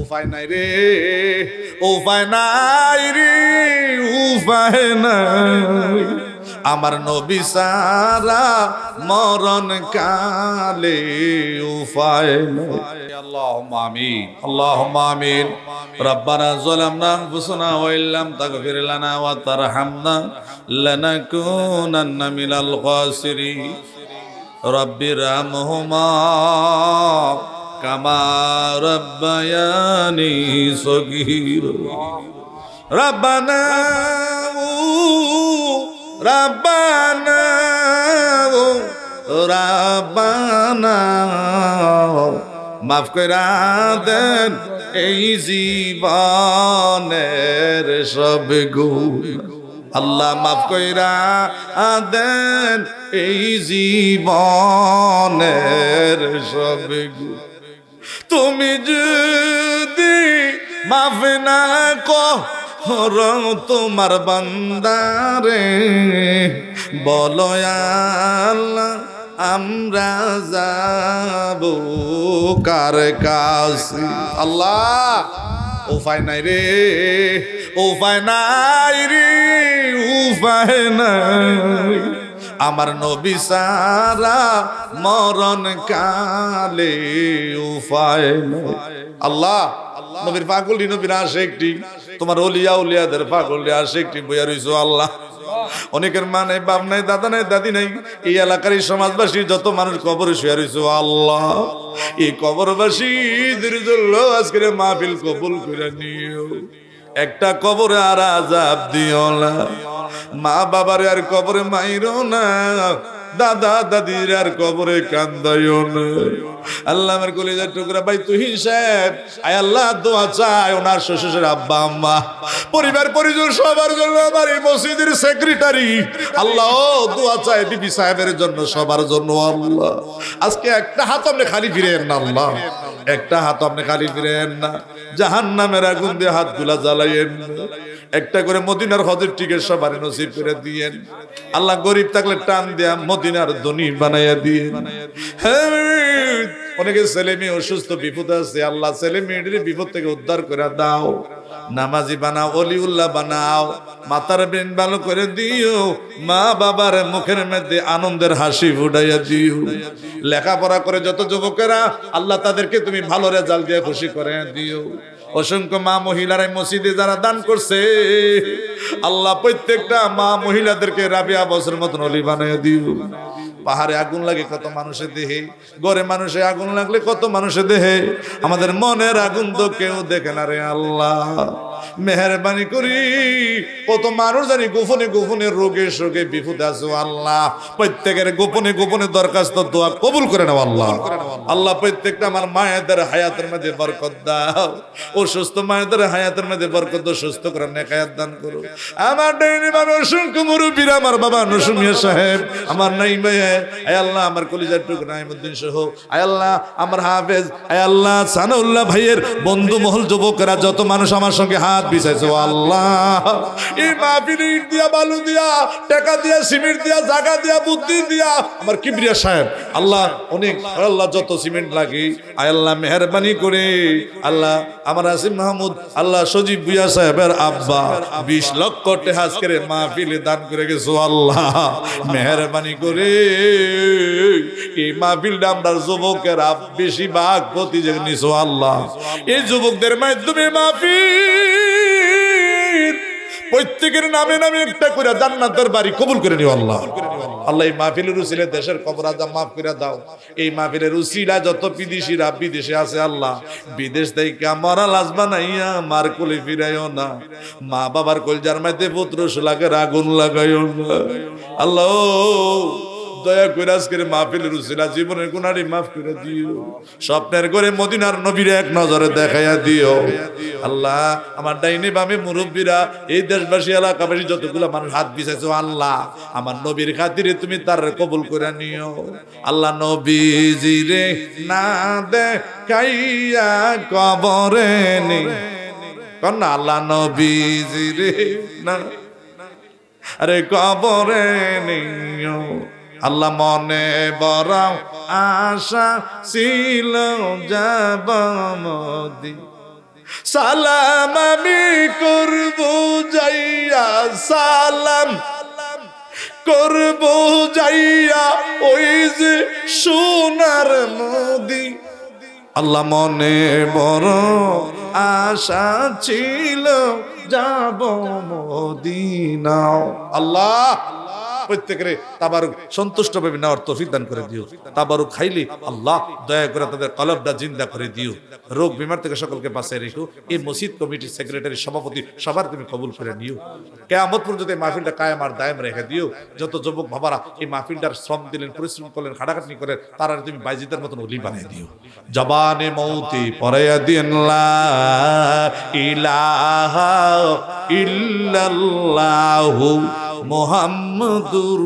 উপায় নাই রে উপায় নাই রে উপায় নাই আমার নবী সারা মরণ কালে উপায় নাই اللهم آمين اللهم آمين ربنا ظلمنا أنفسنا وإن لم تغفر لنا وترحمنا لنكونن من الخاسرين رب ارحمهما কামার রব্বায়ানি সগীর। রব্বানা রব্বানা রব্বানা মাফ কইরা দেন এই জীবনের সব গুণ। আল্লাহ মাফ কইরা আদেন এই জীবনের সব তুমি যদি মাফ না কর তোমার বান্দারে, বলো আল্লাহ, আমরা যাব কার কাছে? আল্লাহ, উপায় নাই রে, উপায় নাই রে, উপায় নাই। আমার নবী সারা মরণ কালে আল্লাহ, নবীর পাগলি নবীর আশেকটি। তোমার অলিয়া উলিয়াদের পাগলি আশেকটি বইয়া রইছো, আল্লাহ। অনেকের মা নাই, বাপ নাই, দাদা নাই, দাদি নাই। এই এলাকার এই সমাজবাসী যত মানুষ কবরে শুয়ে রয়েছে আল্লাহ। এই কবরবাসীদের জন্য আজকের মাহফিল কবুল করে নিও। একটা কবরে আর আজাব দিও না। মা বাবার আর কবরে মাইরো না। দাদা দাদির আর কবরে কান্দাইও না। আল্লাহ আমার কলিজার টুকরা ভাই তুই সাহেব আয় আল্লাহ, দোয়া চায় ওনার শ্বশুরের আব্বা, আম্মা। পরিবার, পরিজন সবার জন্য আমার এই মসজিদের সেক্রেটারি আল্লাহ, দোয়া চায় বিবি সাহেবের জন্য, সবার জন্য আল্লাহ। আজকে একটা হাত আপনি খালি ফিরে না, আল্লাহ। একটা হাত আপনি খালি ফিরেন না জাহান নামের আগুন দিয়ে হাতগুলা জ্বালাইয়েন একটা করে মদিনার হজের টিকিট সবার নসিব করে দিয়েন। আল্লাহ গরিব থাকলে টান দেয়া মদিনার ধনী বানাইয়া দিয়ে হ্যাঁ অনেকে ছেলে মেয়ে অসুস্থ, বিপদ আছে, আল্লাহ ছেলে মেয়েদের বিপদ থেকে উদ্ধার করে দাও। নামাজি বানাও, অলিউল্লাহ বানাও। মাতার বেন ভালো করে দিও, মা বাবার মুখের মধ্যে আনন্দের হাসি ফুটাইয়া দিও। লেখাপড়া করে যত যুবকেরা, আল্লাহ তাদেরকে তুমি ভালো রেজাল্ট দিয়ে খুশি করে দিও। অসংখ্য মা মহিলারা এই মসজিদে যারা দান করছে, আল্লাহ প্রত্যেকটা মা মহিলাদেরকে রাবিয়া বছর মতন অলি বানিয়ে দিও। পাহাড়ে আগুন লাগে কত মানুষের দেহে, গড়ে মানুষে আগুন লাগলে কত মানুষের দেহে। আমাদের মনের আগুন তো কেউ দেখে না রে আল্লাহ। মেহরবানি করি। কত মানুষ জানি গোপনে গোপনে রোগে শোকে বিপদে আছো আল্লাহ। প্রত্যেকের গোপনে গোপনে দরখাস্ত দোয়া কবুল করে নাও আল্লাহ। আল্লাহ। প্রত্যেকটা আমার মায়েদের হায়াতের মধ্যে বরকত দাও। অসুস্থ মায়েদের হায়াতের মধ্যে বরকত সুস্থ করে নেকায়াত দান করো। আমার ডাইনি বাবা অসংখ্য মুরব্বীরা আমার বাবা নসুমিয়া সাহেব আমার নাই ভাইয়া আয় আল্লাহ আমার কলিজার টুক নাইমুদ্দিন সহ। আয় আল্লাহ আমার হাফেজ। আয় আল্লাহ সানাউল্লাহ ভাইয়ের বন্ধু মহল যুবকেরা যত মানুষ আমার সঙ্গে হাত বিছাইছে আল্লাহ এই মাহফিলে ইট দিয়া, বালু দিয়া, টাকা দিয়া, সিমেন্ট দিয়া জায়গা দিয়া, বুদ্ধি দিয়া। আমার কিবরিয়া সাহেব, আল্লাহ, অনেক আল্লাহ, যত সিমেন্ট লাগে, আয় আল্লাহ, মেহরবানি করে। আল্লাহ, আমার আসিম মাহমুদ, আল্লাহ, সজীব বুয়া সাহেবের আব্বা, বিশ লক্ষ টাকা আজকের মাহফিলে দান করে গেছো আল্লাহ মেহরবানি করে। এই মাহফিলটা আমরা যুবকেরা বেশি ভাগ প্রতিযোগ নিছো আল্লাহ এই যুবকদের মাধ্যমে মাহফিল প্রত্যেকের নামে নামে একটা করে জান্নাতের বাড়ি কবুল করে নিও আল্লাহ। আল্লাহ এই মাহফিলের উসিলে দেশের কবর আজাম মাফ করে দাও। এই মাহফিলের উসিলা যত বিদেশিরা, বিদেশে আছে আল্লাহ। বিদেশ থেকে মরা লাজ বানাইয়া মার কোলে ফিরাইও না। মা বাবার কলজার মধ্যে পুত্র সুলাগের আগুন লাগাইও না। আল্লাহ দয়া করে আজকের মাহফিলের উসিলা জীবনের গুণারি মাফ করে দিও। স্বপ্নের করে মদিনার নবীর এক নজরে দেখাইয়া দিও। আল্লাহ, আমার ডাইনে বামে মুরব্বীরা, এই দেশবাসী, এলাকাবাসী যতগুলো মানুষ হাত বিছাইছো আল্লাহ, আমার নবীর খাতিরে তুমি তার কবুল করে নিও। আল্লাহ নবীজি রে, না দেখাইয়া কবরে নি। কন্যা, আল্লাহ নবীজি রে, না, আরে কবরে নিও। আল্লাহ মনে বড় আশা ছিল যাব মদি সালাম আমি করব যাইয়া, সালাম করব যাইয়া ওই যে সোনার নদী আল্লাহ মনে বড় আশা ছিল যাব মদিনাও। আল্লাহ প্রত্যেকের তাবারুক সন্তুষ্ট ভাবে নেওয়ার তৌফিক দান করে দিও। তাবারুক খাইলে আল্লাহ দয়া করে তাদের কলবটা জিন্দা করে দিও। রোগ বিমার থেকে সকলকে বাঁচায় রেখো। এই মসজিদ কমিটির সেক্রেটারি, সভাপতি সবার তুমি কবুল করে নিও। কেয়ামত পর্যন্ত এই মাহফিলটা কায়েম আর দায়েম রেখে দিও। যত যুবক বাবারা এই মাহফিলটার শ্রম দিলেন, পরিশ্রম করলেন, খাটাখাটনি করেন, তারা তুমি বাইজিদের মতন অলি বানিয়ে দিও। জবানে মৌতি পরাইয়া দিন ইলাহা ইল্লাল্লাহু মুহাম্মাদুর